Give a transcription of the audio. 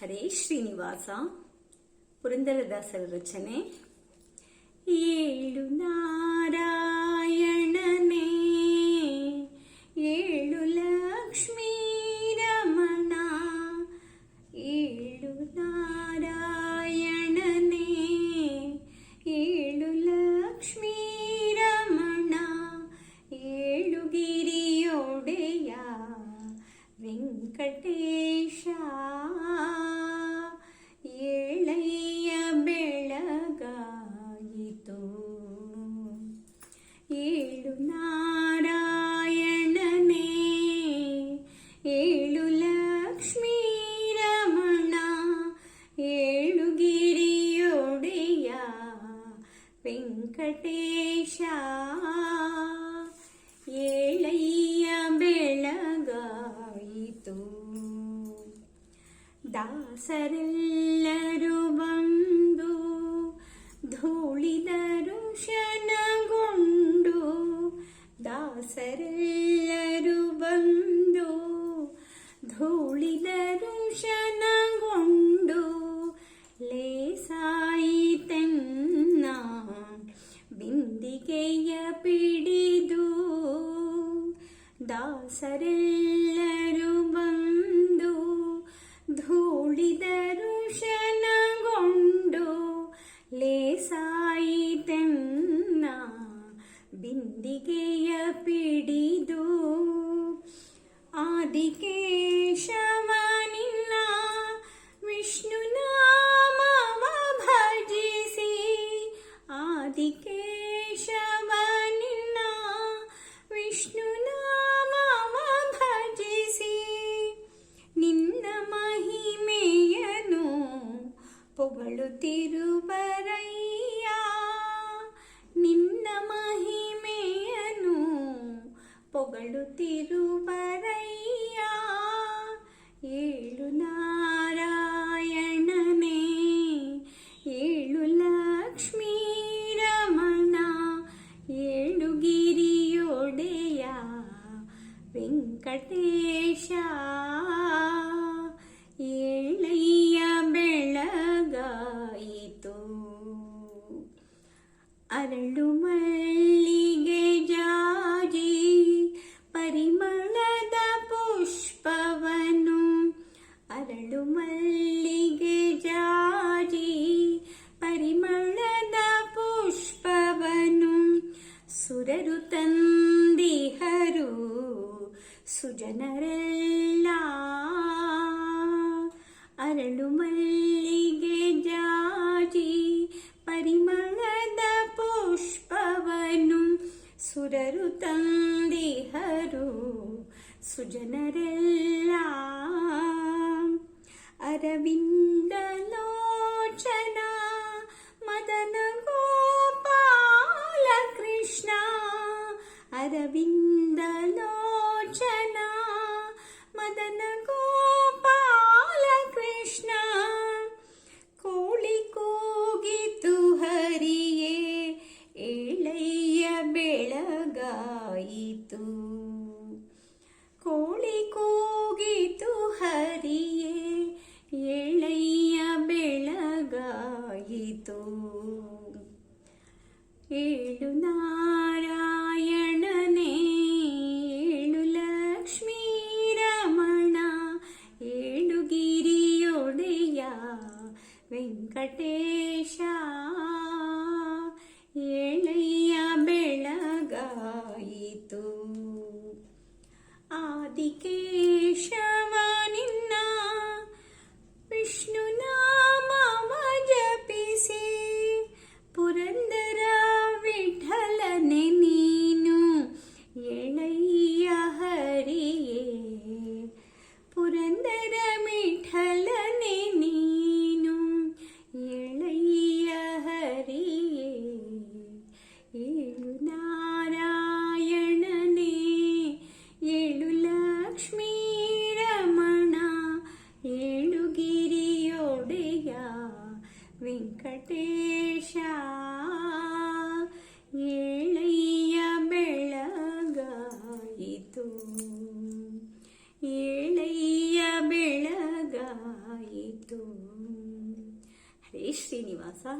ಹರೇ ಶ್ರೀನಿವಾಸ ಪುರಂದರದಾಸರ ರಚನೆ ಏಳು ನಾರಾ ಜಗದೀಶ ಎಳೆಯ ಬೆಳಗಾಯಿತು ಏಳು ನಾರಾಯಣನೇ ಏಳು ಲಕ್ಷ್ಮೀ ರಮಣ ಏಳು ಗಿರಿಯೊಡೆಯ ವೆಂಕಟೇಶ ದಾಸರೆಲ್ಲರೂ ಬಂದು ಧೂಳಿದರು ಶನಗೊಂಡು ದಾಸರೆಲ್ಲರೂ ಬಂದು ಧೂಳಿದರು ಶನಗೊಂಡು ಲೇಸಾಯಿತೆನ್ನ ಬಿಂದಿಗೆಯ ಪಿಡಿದು ದಾಸರೆಲ್ಲರೂ ಬಂದು ಶನಗೊಂಡು ಲೇಸಾಯಿತೆನ್ನ ಬಿಂದಿಗೆಯ ಪಿಡಿದು ಆದಿಕೆ ತಿರುವರಯ್ಯ ನಿನ್ನ ಮಹಿಮೆಯನು ಪೊಗಳುತ್ತಿರುವರಯ್ಯ ಏಳು ನಾರಾಯಣನೇ ಏಳು ಲಕ್ಷ್ಮೀ ರಮಣ ಏಳು ಗಿರಿಯೊಡೆಯ ವೆಂಕಟೇಶ ಅರಳು ಮಲ್ಲಿಗೆ ಜಾಜಿ ಪರಿಮಳದ ಪುಷ್ಪವನು ಅರಳು ಮಲ್ಲಿಗೆ ಜಾಜಿ ಪರಿಮಳದ ಪುಷ್ಪವನು ಸುರರು ತಂದಿಹರು ಸುಜನರೆಲ್ಲ ಅರಳು ಮಲ್ಲಿ സുജനരെല്ലാം അരവിന്ദലോചന മദന ഗോപാലകൃഷ്ണ അരവിന്ദ ഏഴുനാരായണനേ ഏഴു ലക്ഷ്മി രമണ ഏഴുഗിരിയോടയ വെങ്കടേശ ഏളയ്യ ಬೆಳಗಾಯಿತು ಆದಿಕೇಶ ಚಂದರಮಿಠಲನೆ ನೀನು ಎಳೆಯ ಹರಿಯೇ ಏಳು ನಾರಾಯಣನೇ ಏಳು ಲಕ್ಷ್ಮೀ ರಮಣ ಏಳು ಗಿರಿಯೊಡೆಯ ವೆಂಕಟೇಶ ಏಳೆಯ ಬೆಳಗಾಯಿತು ಏಳು ಶ್ರೀನಿವಾಸ